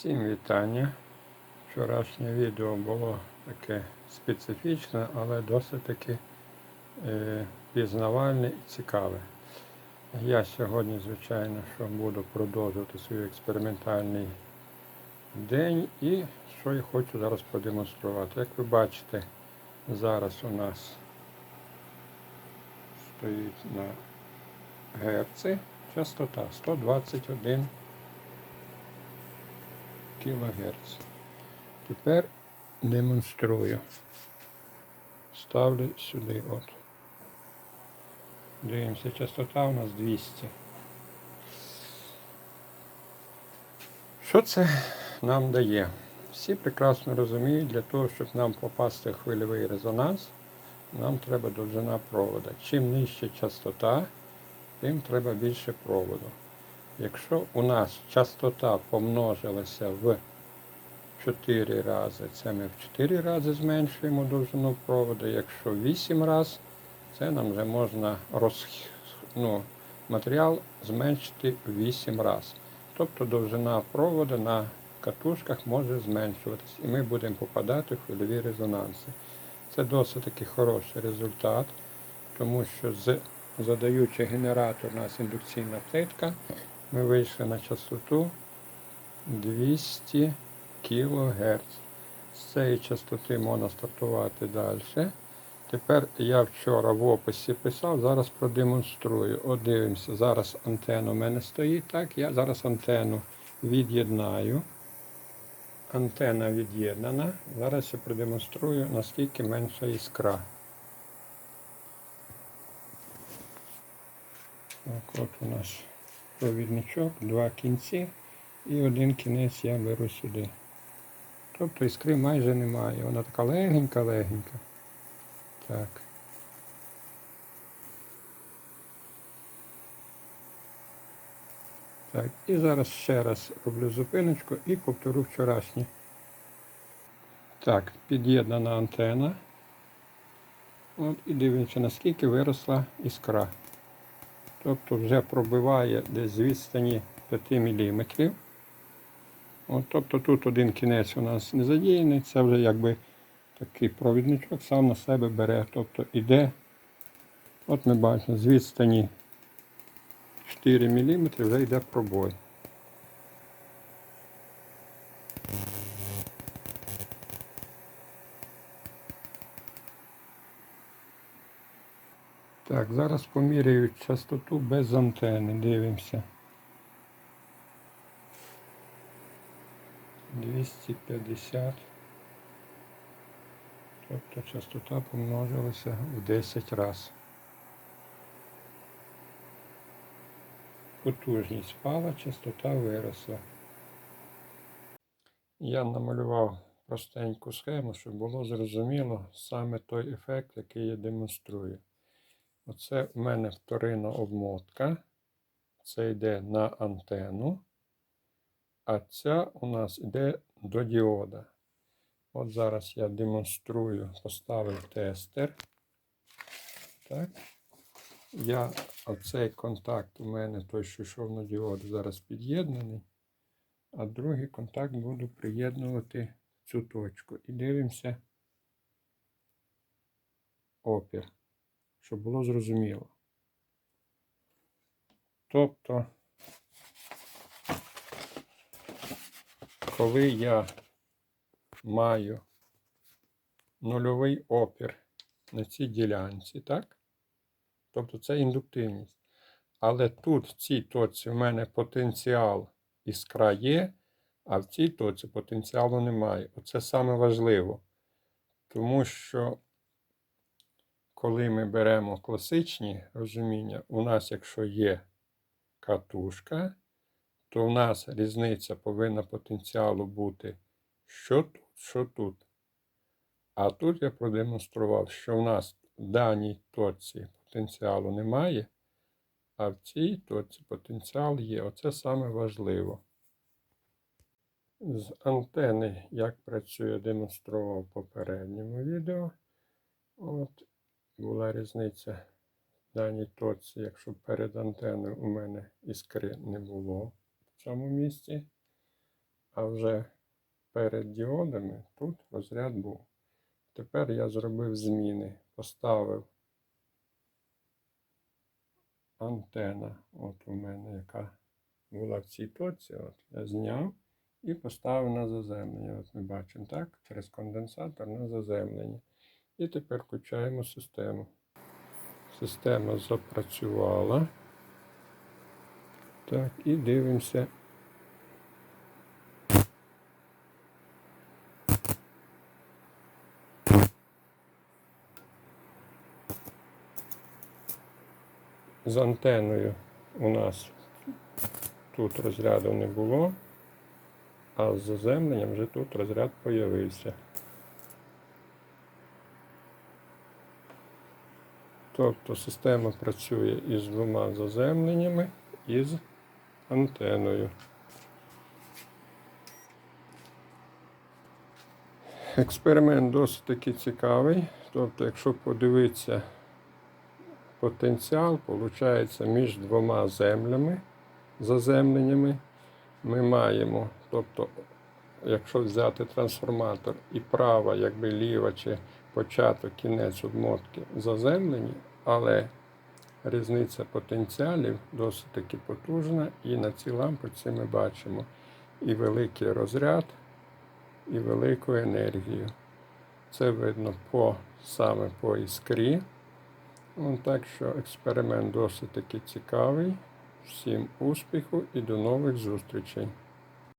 Всім вітання. Вчорашнє відео було таке специфічне, але досить таки е, пізнавальне і цікаве. Я сьогодні, звичайно, що буду продовжувати свій експериментальний день і що я хочу зараз продемонструвати. Як ви бачите, зараз у нас стоїть на герці частота 121 кГц. Тепер демонструю. Ставлю сюди от. Дивимося, частота у нас 200. Що це нам дає? Всі прекрасно розуміють, для того, щоб нам попасти в хвильовий резонанс, нам треба довжина провода. Чим нижча частота, тим треба більше проводу. Якщо у нас частота помножилася в 4 рази, це ми в 4 рази зменшуємо довжину проводу. Якщо 8 разів, це нам вже можна роз, ну, матеріал зменшити в 8 разів. Тобто довжина проводу на катушках може зменшуватись, і ми будемо попадати в хвильові резонанси. Це досить таки хороший результат, тому що з задаючи генератор у нас індукційна плитка, ми вийшли на частоту 200 кГц. З цієї частоти можна стартувати далі. Тепер я вчора в описі писав, зараз продемонструю. От дивимося, зараз антенна у мене стоїть. Так, я зараз антенну від'єднаю. Антенна від'єднана. Зараз я продемонструю, наскільки менша іскра. Так, от у нас провідничок, два кінці і один кінець я беру сюди. Тобто іскри майже немає. Вона така легенька-легенька. Так. Так, і зараз ще раз роблю зупиночку і повторю вчорашнє. Так, під'єднана антена. От, і дивимося, наскільки виросла іскра. Тобто вже пробиває десь з відстані 5 мм. От, тобто тут один кінець у нас не задіяний, це вже якби такий провідничок сам на себе бере. Тобто іде, от ми бачимо, з відстані 4 мм вже йде пробой. Так, зараз поміряю частоту без антени. Дивимося. 250. Тобто частота помножилася в 10 разів. Потужність впала, частота виросла. Я намалював простеньку схему, щоб було зрозуміло саме той ефект, який я демонструю. Оце у мене вторинна обмотка. Це йде на антенну. А ця у нас йде до діода. От зараз я демонструю, поставив тестер. Так. Я оцей контакт у мене той, що йшов на діод, зараз під'єднаний. А другий контакт буду приєднувати цю точку. І дивимося опір, щоб було зрозуміло. Тобто, коли я маю нульовий опір на цій ділянці, так? Тобто це індуктивність. Але тут в цій точці в мене потенціал іскра є, а в цій точці потенціалу немає. Оце саме важливо. Тому що, коли ми беремо класичні розуміння, у нас, якщо є катушка, то в нас різниця повинна потенціалу бути що тут, що тут. А тут я продемонстрував, що в нас в даній точці потенціалу немає, а в цій точці потенціал є. Оце саме важливо. З антени, як працює, демонстрував в попередньому відео. От, була різниця в даній точці, якщо перед антеною у мене іскри не було в цьому місці. а вже перед діодами тут розряд був. Тепер я зробив зміни, поставив антена, от у мене яка була в цій точці, от я зняв і поставив на заземлення. От ми бачимо, так, через конденсатор на заземлення. І тепер включаємо систему. Система запрацювала. Так, і дивимося. З антеною у нас тут розряду не було, а з заземленням вже тут розряд появився. Тобто система працює із двома заземленнями і з антеною. Експеримент досить таки цікавий. Тобто, якщо подивитися потенціал, виходить, між двома землями, заземленнями, ми маємо, тобто, якщо взяти трансформатор і права, якби ліва чи початок, кінець обмотки заземлені, але різниця потенціалів досить таки потужна, і на цій лампочці ми бачимо і великий розряд, і велику енергію. Це видно по, саме по іскрі. Ну, так що експеримент досить таки цікавий. Всім успіху і до нових зустрічей!